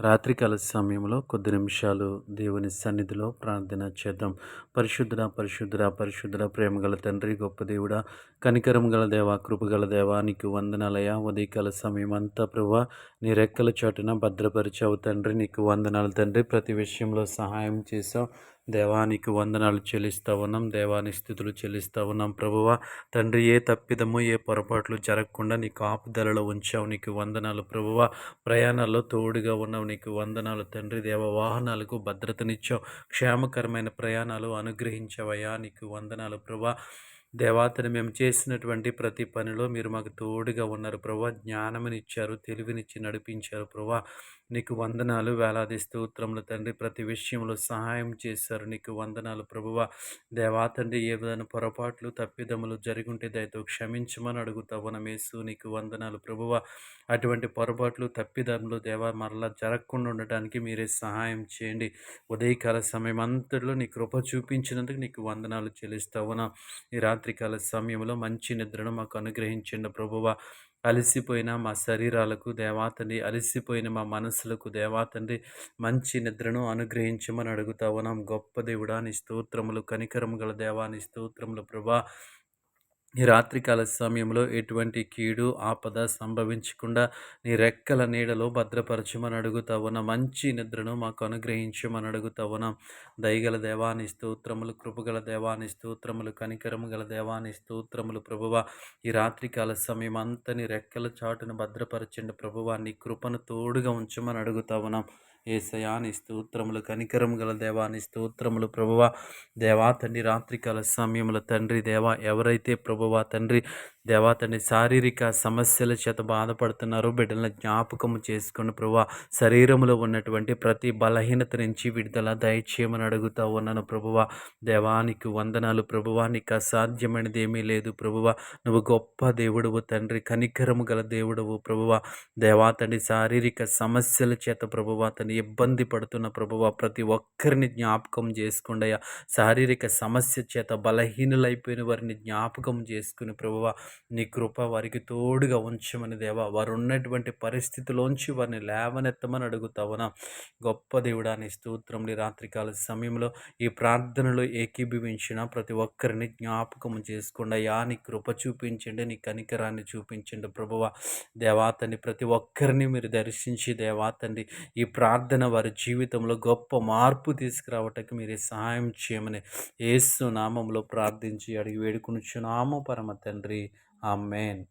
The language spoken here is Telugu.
రాత్రికాల సమయంలో కొద్ది నిమిషాలు దేవుని సన్నిధిలో ప్రార్థన చేద్దాం. పరిశుద్ధుడ పరిశుద్ధుడ పరిశుద్ధుడ ప్రేమగల తండ్రి గొప్ప దేవుడ కనికరం గల దేవ కృపగల దేవా నీకు వందనాలయ ఉదయకాల సమయం అంతా ప్రభా నీ రెక్కల చాటున భద్రపరిచావు తండ్రి. నీకు వందనాలు తండ్రి. ప్రతి విషయంలో సహాయం చేసావు దేవానికి వందనాలు చెల్లిస్తూ ఉన్నాం దేవాని స్థితులు చెల్లిస్తూ ఉన్నాం. ప్రభువ తండ్రి ఏ తప్పిదము ఏ పొరపాట్లు జరగకుండా నీ కాపుదలలో ఉంచావు నీకు వందనాలు. ప్రభువ ప్రయాణాల్లో తోడుగా ఉన్నావు నీకు వందనాలు. తండ్రి దేవ వాహనాలకు భద్రతనిచ్చావు క్షేమకరమైన ప్రయాణాలు అనుగ్రహించవయ్యా నీకు వందనాలు. ప్రభా దేవాతను మేము చేసినటువంటి ప్రతి పనిలో మీరు మాకు తోడుగా ఉన్నారు. ప్రభా జ్ఞానమునిచ్చారు తెలివినిచ్చి నడిపించారు. ప్రభా నీకు వందనాలు వేలాది స్తోత్రములు తండ్రి. ప్రతి విషయంలో సహాయం చేశారు నీకు వందనాలు. ప్రభువ దేవా తండ్రి ఏ విధమైన పొరపాట్లు తప్పిదములు జరుగుంటే దయతో క్షమించమని అడుగుతావు. నమేసు నీకు వందనాలు. ప్రభువ అటువంటి పొరపాట్లు తప్పిదములు దేవా మరలా జరగకుండా ఉండటానికి మీరే సహాయం చేయండి. ఉదయకాల సమయం అంతట్లో నీ కృప చూపించినందుకు నీకు వందనాలు చెల్లిస్తావునా ఈ రాత్రికాల సమయంలో మంచి నిద్రను మాకు అనుగ్రహించండి ప్రభువ. అలసిపోయిన మా శరీరాలకు దేవాతండి అలసిపోయిన మా మనసులకు దేవాతండి మంచి నిద్రను అనుగ్రహించమని అడుగుతా ఉన్నాం. గొప్ప దేవుడా నీ స్తోత్రములు కనికరము గల దేవాని స్తోత్రములు ప్రభా ఈ రాత్రికాల సమయంలో ఎటువంటి కీడు ఆపద సంభవించకుండా నీ రెక్కల నీడలో భద్రపరచమని అడుగుతా మంచి నిద్రను మాకు అనుగ్రహించమని అడుగుతావున దయగల దేవాని స్తోత్రములు కృపగల దేవాని స్తోత్రములు కనికరము గల దేవాని స్తోత్రములు ప్రభువ. ఈ రాత్రికాల సమయం అంతని రెక్కల చాటును భద్రపరచండి ప్రభువ. నీ కృపను తోడుగా ఉంచమని అడుగుతావున ఏ ఏసయాని స్తోత్రములు కనికరం గల దేవాని స్తోత్రములు ప్రభువ. దేవా తండ్రి రాత్రికాల సమయంలో తండ్రి దేవా ఎవరైతే ప్రభు ప్రభువా తండ్రి దేవా తండ్రి శారీరక సమస్యల చేత బాధపడుతున్నారు. బిడ్డలను జ్ఞాపకం చేసుకుని ప్రభా శరీరంలో ఉన్నటువంటి ప్రతి బలహీనత నుంచి విడుదల దయచేయమని అడుగుతా ఉన్నాను ప్రభువ. దేవానికి వందనాలు ప్రభువానికి నీకు అసాధ్యమైనది ఏమీ లేదు ప్రభువ. నువ్వు గొప్ప దేవుడవు తండ్రి కనికరము గల దేవుడవు ప్రభువ. దేవా తండ్రి శారీరక సమస్యల చేత ప్రభువ తండ్రి ఇబ్బంది పడుతున్న ప్రభువ ప్రతి ఒక్కరిని జ్ఞాపకం చేసుకుండయా శారీరక సమస్య చేత బలహీనులైపోయిన వారిని జ్ఞాపకం చేసుకుని ప్రభువ నీ కృప వారికి తోడుగా ఉంచమని దేవా వారు ఉన్నటువంటి పరిస్థితిలోంచి వారిని లేవనెత్తమని అడుగుతావునా? గొప్ప దేవుడా నీ స్తోత్రం నీ రాత్రికాల సమయంలో ఈ ప్రార్థనలో ఏకీభవించిన ప్రతి ఒక్కరిని జ్ఞాపకం చేసుకోండి. అయ్యా నీ కృప చూపించండి నీ కనికరాన్ని చూపించండి ప్రభువ. దేవాతని ప్రతి ఒక్కరిని మీరు దర్శించి దేవాతండి ఈ ప్రార్థన వారి జీవితంలో గొప్ప మార్పు తీసుకురావటకు మీరే సహాయం చేయమని ఏసు నామంలో ప్రార్థించి అడిగి వేడుకుని చునామో పరమ తండ్రి. Amen.